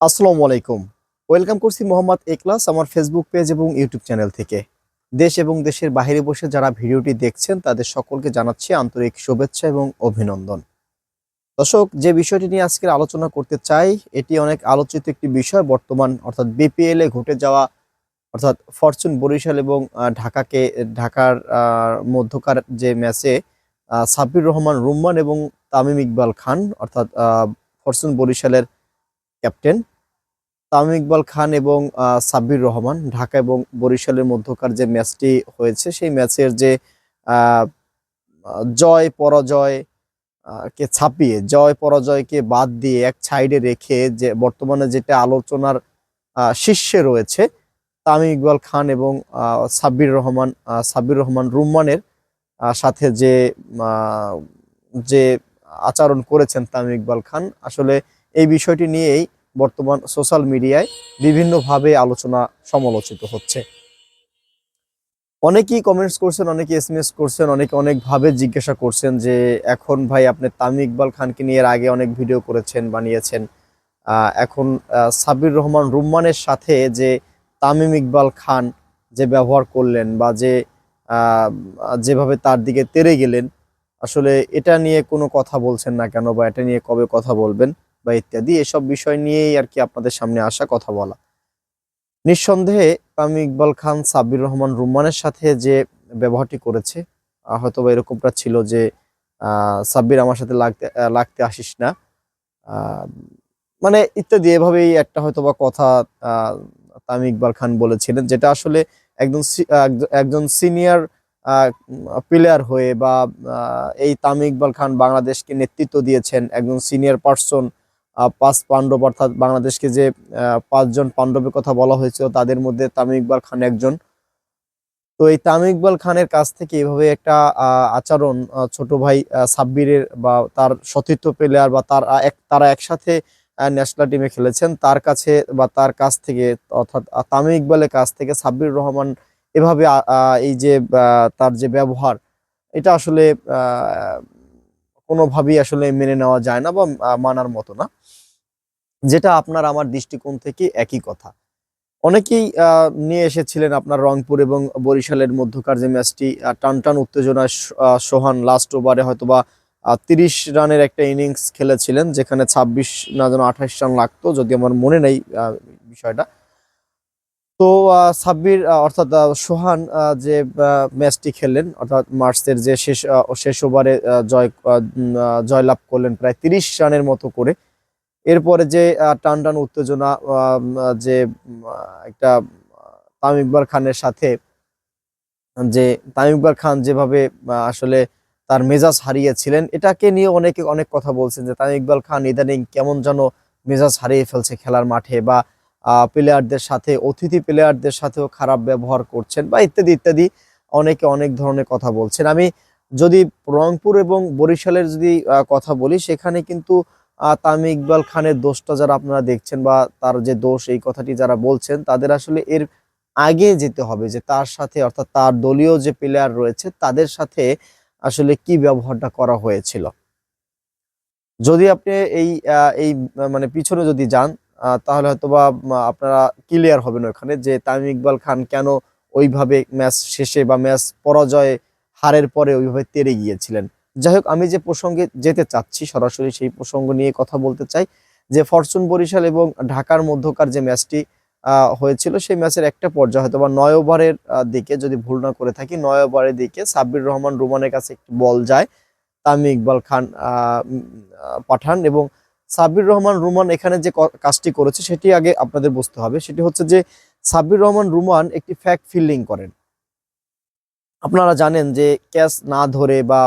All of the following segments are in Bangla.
আসসালামু আলাইকুম। ওয়েলকাম করছি মোহাম্মদ একলাস আমার ফেসবুক পেজ এবং ইউটিউব চ্যানেল থেকে। দেশ এবং দেশের বাইরে বসে যারা ভিডিওটি দেখছেন, তাদের সকলকে জানাচ্ছি আন্তরিক শুভেচ্ছা এবং অভিনন্দন। দর্শক, যে বিষয়টি নিয়ে আজকের আলোচনা করতে চাই, এটি অনেক আলোচিত একটি বিষয়। বর্তমান অর্থাৎ বিপিএল এ ঘটে যাওয়া, অর্থাৎ ফরচুন বরিশাল এবং ঢাকাকে, ঢাকার মধ্যকার যে ম্যাচে সাব্বির রহমান, রুম্মান এবং তামিম ইকবাল খান, অর্থাৎ ফরচুন বরিশালের ক্যাপ্টেন তামিম ইকবাল খান এবং সাব্বির রহমান ঢাকা এবং বরিশালের মধ্যকার যে ম্যাচটি হয়েছে, সেই ম্যাচের যে জয় পরাজয় কে ছাপিয়ে, জয় পরাজয়কে বাদ দিয়ে এক সাইডে রেখে যে বর্তমানে যেটা আলোচনার শীর্ষে রয়েছে, তামিম ইকবাল খান এবং সাব্বির রহমান সাব্বির রহমান রুম্মানের সাথে যে যে আচরণ করেছেন তামিম ইকবাল খান, আসলে এই বিষয়টি নিয়েই বর্তমান সোশ্যাল মিডিয়ায় বিভিন্নভাবে আলোচনা সমালোচিত হচ্ছে। অনেকেই কমেন্টস করছেন অনেকে এস এম এস করছেন, অনেকে অনেকভাবে জিজ্ঞাসা করছেন যে, এখন ভাই আপনি তামিম ইকবাল খানকে নিয়ে এর আগে অনেক ভিডিও করেছেন, বানিয়েছেন। এখন সাবির রহমান রুম্মানের সাথে যে তামিম ইকবাল খান যে ব্যবহার করলেন বা যে যেভাবে তার দিকে তেরে গেলেন, আসলে এটা নিয়ে কোনো কথা বলছেন না কেন বা এটা নিয়ে কবে কথা বলবেন? বা ইত্যাদি এসব বিষয় নিয়েই আর কি আপনাদের সামনে আসা কথা বলা। নিঃসন্দেহে তামিম ইকবাল খান সাব্বির রহমান রুম্মানের সাথে যে ব্যবহারটি করেছে আহ, হয়তোবা এরকমটা ছিল যে সাব্বির আমার সাথে লাগতে লাগতে আসিস না। মানে ইত্যাদি এভাবেই একটা হয়তোবা কথা আহ, তামিম ইকবাল খান বলেছিলেন যেটা আসলে একজন একজন সিনিয়র প্লেয়ার হয়ে বা এই তামিম ইকবাল খান বাংলাদেশকে নেতৃত্ব দিয়েছেন একজন সিনিয়র পার্সন পাঁচ পাণ্ডব অর্থাৎ বাংলাদেশকে যে পাঁচজন পাণ্ডবের কথা বলা হয়েছিল, তাদের মধ্যে তামিম ইকবাল খান একজন। তো এই তামিম ইকবাল খানের কাছ থেকে এভাবে একটা আচরণ ছোট ভাই সাব্বিরের বা তার সতীর্থ প্লেয়ার বা তার এক, তারা একসাথে ন্যাশনাল টিমে খেলেছেন, তার কাছে বা তার কাছ থেকে, অর্থাৎ তামিম ইকবালের কাছ থেকে সাব্বির রহমান এভাবে এই যে তার যে ব্যবহার, এটা আসলে কোনোভাবেই আসলে মেনে নেওয়া যায় না বা মানার মতো না। যেটা আপনার আমার দৃষ্টিকোণ থেকে একই কথা। অনেকেই নিয়ে এসেছিলেন আপনার রংপুর এবং বরিশালের মধ্যকার যে ম্যাচটি টান টান উত্তেজনায় সোহান লাস্ট ওভারে হয়তোবা তিরিশ রানের একটা ইনিংস খেলেছিলেন, যেখানে ছাব্বিশ না যেন আঠাশ রান লাগতো, যদি আমার মনে নেই বিষয়টা। তো সাব্বির অর্থাৎ সোহান যে ম্যাচটি খেললেন, অর্থাৎ মার্চের যে শেষ শেষ ওভারে জয় জয়লাভ করলেন প্রায় তিরিশ রানের মতো করে। এরপরে যে টান টান উত্তেজনা যে একটা তামিম খানের সাথে, যে, তামিম খান যেভাবে আসলে তার মেজাজ হারিয়েছিলেন, এটাকে নিয়ে অনেকে অনেক কথা বলছেন যে, তামিম ইকবাল খান ইদানিং কেমন যেন মেজাজ হারিয়ে ফেলছে খেলার মাঠে বা প্লেয়ারদের সাথে, অতিথি প্লেয়ারদের সাথেও খারাপ ব্যবহার করছেন বা ইত্যাদি ইত্যাদি অনেকে অনেক ধরনের কথা বলছেন। আমি যদি রংপুর এবং বরিশালের যদি কথা বলি, সেখানে কিন্তু তামিম ইকবাল খানের দোষটা যারা আপনারা দেখছেন বা তার যে দোষ, এই কথাটি যারা বলছেন, তাদের আসলে এর আগে যেতে হবে যে তার সাথে, অর্থাৎ তার দলীয় যে প্লেয়ার রয়েছে, তাদের সাথে আসলে কি ব্যবহারটা করা হয়েছিল। যদি আপনি এই এই মানে পিছনে যদি যান তাহলে হয়তোবা উম, আপনারা ক্লিয়ার হবেন ওখানে যে তামিম ইকবাল খান কেন ওইভাবে ম্যাচ শেষে বা ম্যাচ পরাজয়ে হারের পরে ওইভাবে তেরে গিয়েছিলেন। যাই হোক আমি যে প্রসঙ্গে যেতে চাচ্ছি সরাসরি সেই প্রসঙ্গ নিয়ে কথা বলতে চাই যে ফরচুন বরিশাল এবং ঢাকার মধ্যকার যে ম্যাচটি হয়েছিল সেই ম্যাচের একটা পর্যায়ে হয়তো বা নয় ওভারের দিকে যদি ভুল না করে থাকি নয় ওভারের দিকে সাব্বির রহমান রুমানের কাছে একটি বল যায় তামিম ইকবাল খান পাঠান এবং সাব্বির রহমান রুমান এখানে যে কাজটি করেছে, সেটি আগে আপনাদের বুঝতে হবে। সেটি হচ্ছে যে, সাব্বির রহমান রুমান একটি ফ্যাক ফিল্ডিং করেন। আপনারা জানেন যে, ক্যাচ না ধরে বা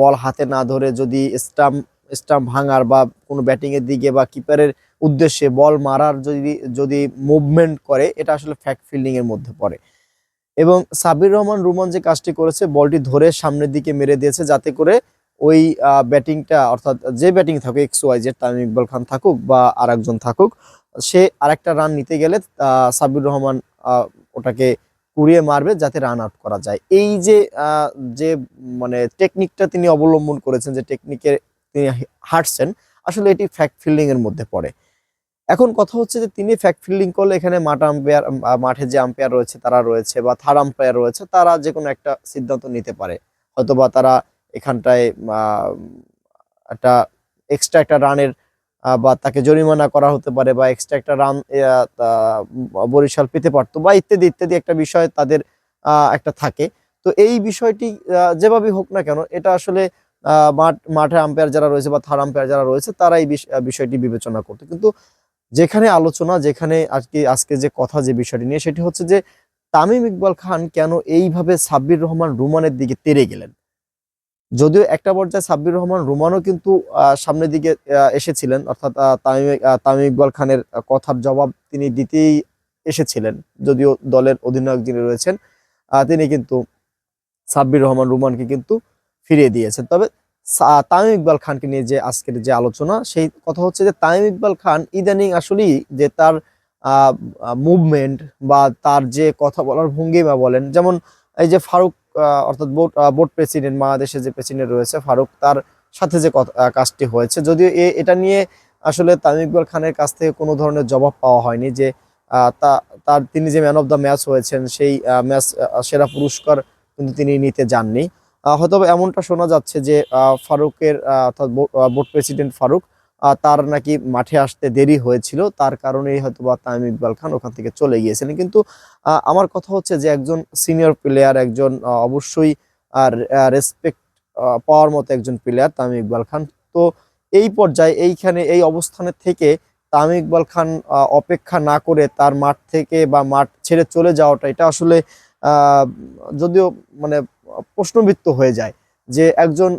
বল হাতে না ধরে যদি স্টাম্প স্টাম্প ভাঙার বা কোনো ব্যাটিংয়ের দিকে বা কিপারের উদ্দেশ্যে বল মারার যদি যদি মুভমেন্ট করে, এটা আসলে ফ্যাক ফিল্ডিংয়ের মধ্যে পড়ে। এবং সাবির রহমান রুমান যে কাজটি করেছে, বলটি ধরে সামনের দিকে মেরে দিয়েছে, যাতে করে ওই ব্যাটিংটা অর্থাৎ যে ব্যাটিং থাকুক X Y Z Tamim Iqbal Khan থাকুক বা আর একজন থাকুক সে আরেকটা রান নিতে গেলে আহ, সাব্বির রহমান ওটাকে কুড়িয়ে মারবে যাতে রান আউট করা যায়। এই যে যে মানে টেকনিকটা তিনি অবলম্বন করেছেন যে টেকনিকে তিনি হাঁটছেন আসলে এটি ফ্যাক্ট ফিল্ডিং এর মধ্যে পড়ে। এখন কথা হচ্ছে যে তিনি ফ্যাক্ট ফিল্ডিং করলে এখানে মাঠ আম্পায়ার মাঠে যে আম্পায়ার রয়েছে তারা রয়েছে বা থার্ড আম্পায়ার রয়েছে তারা যে কোনো একটা সিদ্ধান্ত নিতে পারে। হয়তোবা তারা এখানটায় একটা এক্সট্রা একটা রানের বা তাকে জরিমানা করা হতে পারে বা এক্সট্রা একটা রান বরিশাল পেতে পারতো বা ইত্যাদি ইত্যাদি একটা বিষয় তাদের একটা থাকে। তো এই বিষয়টি আহ, যেভাবেই হোক না কেন এটা আসলে মাঠ মাঠে আম্পায়ার যারা রয়েছে বা থার্ড আম্পায়ার যারা রয়েছে তারা এই বিষ- বিষয়টি বিবেচনা করতো। কিন্তু যেখানে আলোচনা যেখানে আজকে আজকে যে কথা যে বিষয়টি নিয়ে সেটি হচ্ছে যে তামিম ইকবাল খান কেন এইভাবে সাব্বির রহমান রুমানের দিকে তেরে গেলেন? যদিও একটা পর্যায়ে সাব্বির রহমান রুমানও কিন্তু সামনের দিকে এসেছিলেন। অর্থাৎ তামিম তামিম ইকবাল খানের কথার জবাব তিনি দিতেই এসেছিলেন। যদিও দলের অধিনায়ক যিনি রয়েছেন তিনি কিন্তু সাব্বির রহমান রুমানকে কিন্তু ফিরিয়ে দিয়েছেন। তবে তামিম ইকবাল খানকে নিয়ে যে আজকের যে আলোচনা, সেই কথা হচ্ছে যে তামিম ইকবাল খান ইদানিং আসলেই যে তার মুভমেন্ট বা তার যে কথা বলার ভঙ্গিমা বলেন, যেমন এই যে ফারুক অর্থাৎ বোর্ড বোর্ড প্রেসিডেন্ট, বাংলাদেশের যে প্রেসিডেন্ট রয়েছে ফারুক, তার সাথে যে কাজটি হয়েছে, যদিও এটা নিয়ে আসলে তামিম ইকবাল খানের কাছ থেকে কোনো ধরনের জবাব পাওয়া হয়নি যে তার, তিনি যে ম্যান অফ দ্য ম্যাচ হয়েছেন, সেই ম্যাচ সেরা পুরস্কার কিন্তু তিনি নিতে যাননি। হয়তো এমনটা শোনা যাচ্ছে যে ফারুকের অর্থাৎ বোর্ড প্রেসিডেন্ট ফারুক তার নাকি মাঠে আসতে দেরি হয়েছিল। তার কারণেই হয়তো বা তামিম ইকবাল খান ওখান থেকে চলে গিয়েছিলেন। কিন্তু আমার কথা হচ্ছে যে একজন সিনিয়র প্লেয়ার একজন অবশ্যই, আর রেসপেক্ট পাওয়ার মতো একজন প্লেয়ার তামিম ইকবাল খান। তো এই পর্যায়ে এইখানে, এই অবস্থানের থেকে তামিম ইকবাল খান অপেক্ষা না করে তার মাঠ থেকে বা মাঠ ছেড়ে চলে যাওয়াটা, এটা আসলে যদিও মানে প্রশ্নবিত্ত হয়ে যায় যে একজন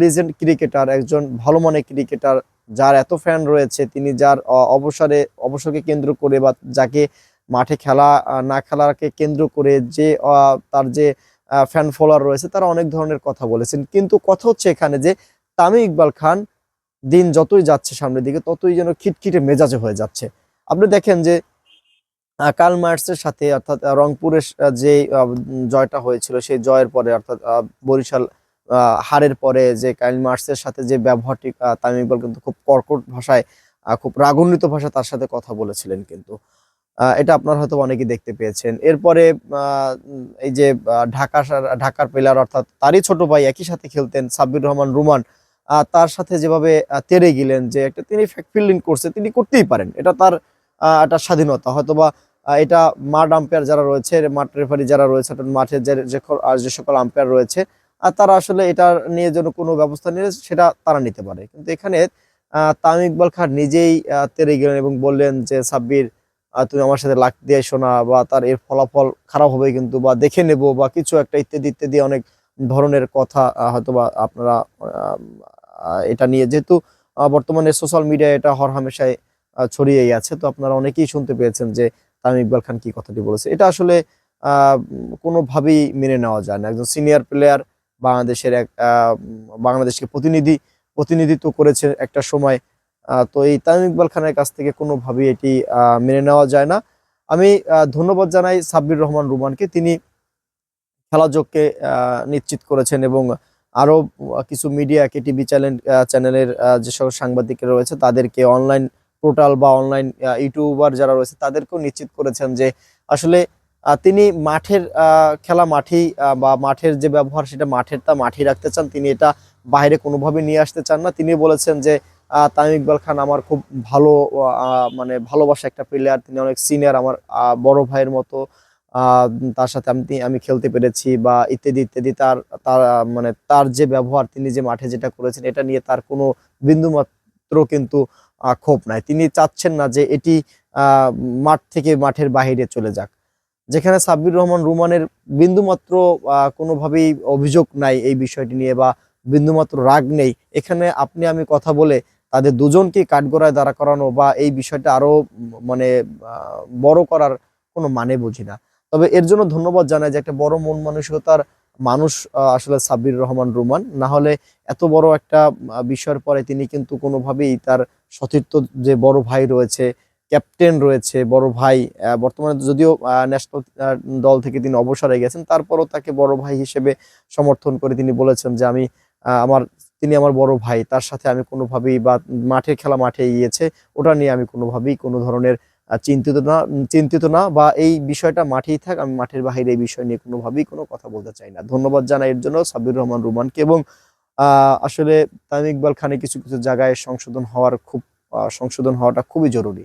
লিজেন্ড ক্রিকেটার একজন ভালো মানের ক্রিকেটার যার এত ফ্যান রয়েছে তিনি যার অবসরে অবসরকে কেন্দ্র করে বা যাকে মাঠে খেলা না খেলাকে কেন্দ্র করে যে তার যে ফ্যান ফলোয়ার রয়েছে তারা অনেক ধরনের কথা বলেছেন। কিন্তু কথা হচ্ছে এখানে যে তামি ইকবাল খান দিন যতই যাচ্ছে সামনের দিকে ততই যেন খিটখিটে মেজাজে হয়ে যাচ্ছে। আপনি দেখেন যে আহ, কার্ল মার্কসের সাথে অর্থাৎ রংপুরের যে জয়টা হয়েছিল সেই জয়ের পরে অর্থাৎ বরিশাল হারের পরে যে কার্ল মার্কসের সাথে যে ব্যবহারটি তামিম ইকবাল কিন্তু খুব কর্কট ভাষায় খুব রাগান্বিত ভাষায় তার সাথে কথা বলেছিলেন কিন্তু। এটা আপনারা হয়তো অনেকেই দেখতে পেয়েছেন। এরপরে এই যে ঢাকা ঢাকার প্লেয়ার অর্থাৎ তারই ছোট ভাই একই সাথে খেলতেন, সাব্বির রহমান রুমান তার সাথে যেভাবে তেরে গেলেন যে একটা তিনি ফ্যাক্ট ফিল্ডিং করছে, তিনি করতেই পারেন। এটা তার একটা স্বাধীনতা। হয়তোবা এটা মাঠ আম্পায়ার যারা রয়েছে, মাঠ রেফারি যারা রয়েছে, অর্থাৎ মাঠে যে যে আর যে সকল আম্পায়ার রয়েছে আর তারা আসলে এটা নিয়ে যেন কোনো ব্যবস্থা নিলে সেটা তারা নিতে পারে। কিন্তু এখানে তামিম ইকবাল খান নিজেই তেরে গেলেন এবং বললেন যে সাব্বির তুমি আমার সাথে লাগ দিয়ে শোনা বা তার এর ফলাফল খারাপ হবে কিন্তু বা দেখে নেব বা কিছু একটা ইত্যাদি ইত্যাদি অনেক ধরনের কথা হয়তো বা আপনারা এটা নিয়ে যেহেতু বর্তমানে সোশ্যাল মিডিয়ায় এটা হরহামেশায় আহ, ছড়িয়েই আছে। তো আপনারা অনেকেই শুনতে পেয়েছেন যে তামিম ইকবাল খান কি কথাটি বলেছে। এটা আসলে কোনোভাবেই মেনে নেওয়া যায় না। একজন সিনিয়র প্লেয়ার বাংলাদেশের এক বাংলাদেশকে প্রতিনিধি, প্রতিনিধিত্ব করেছে একটা সময়। তো এই তামিম ইকবাল খানের কাছ থেকে কোনোভাবেই এটি মেনে নেওয়া যায় না। আমি ধন্যবাদ জানাই সাব্বির রহমান রুমানকে। তিনি খেলাযোগকে নিশ্চিত করেছেন এবং আরও কিছু মিডিয়া কে টিভি চ্যানেল চ্যানেলের যেসব সাংবাদিকরা রয়েছে তাদেরকে অনলাইন পোর্টাল বা অনলাইন ইউটিউবার যারা রয়েছে তাদেরকেও নিশ্চিত করেছেন যে আসলে তিনি মাঠের খেলা মাঠেই বা মাঠের যে ব্যবহার সেটা মাঠের তা মাঠেই রাখতে চান। তিনি এটা বাইরে কোনোভাবে নিয়ে আসতে চান না। তিনি বলেছেন যে তামিম ইকবাল খান আমার খুব ভালো মানে ভালোবাসা একটা প্লেয়ার তিনি অনেক সিনিয়র আমার বড় ভাইয়ের মতো। তার সাথে আমি আমি খেলতে পেরেছি বা ইত্যাদি ইত্যাদি। তার তার মানে তার যে ব্যবহার, তিনি যে মাঠে যেটা করেছেন, এটা নিয়ে তার কোনো বিন্দুমাত্র কিন্তু ক্ষোভ নাই। তিনি চাচ্ছেন না যে এটি মাঠ থেকে মাঠের বাহিরে চলে যাক। যেখানে সাব্বির রহমান রুমানের বিন্দুমাত্র কোনোভাবেই অভিযোগ নাই এই বিষয়টি নিয়ে বা বিন্দুমাত্র রাগ নেই। এখানে আপনি আমি কথা বলে তাদের দুজনকে কাঠগড়ায় দাঁড়া করানো বা এই বিষয়টা আরও মানে বড় করার কোনো মানে বুঝি না। তবে এর জন্য ধন্যবাদ জানাই যে একটা বড় মন মানসিকতার মানুষ আসলে সাব্বির রহমান রুমান। না হলে এত বড় একটা বিষয়ের পরে তিনি কিন্তু কোনোভাবেই তার সতীর্থ যে বড় ভাই রয়েছে ক্যাপ্টেন রয়েছে, বড় ভাই বর্তমানে যদিও ন্যাশনাল দল থেকে তিনি অবসরে গেছেন, তারপরও তাকে বড় ভাই হিসেবে সমর্থন করে তিনি বলেছেন যে আমি আমার, তিনি আমার বড় ভাই, তার সাথে আমি কোনোভাবেই বা মাঠের খেলা মাঠে গিয়েছে ওটা নিয়ে আমি কোনোভাবেই কোনো ধরনের চিন্তিত না চিন্তিত না, বা এই বিষয়টা মাঠেই থাক, আমি মাঠের বাইরে এই বিষয় নিয়ে কোনোভাবেই কোনো কথা বলতে চাই না। ধন্যবাদ জানাই এর জন্য সাব্বির রহমান রুমানকে এবং আসলে তামিম ইকবাল খানের কিছু কিছু জায়গায় সংশোধন হওয়ার খুব সংশোধন হওয়াটা খুবই জরুরি।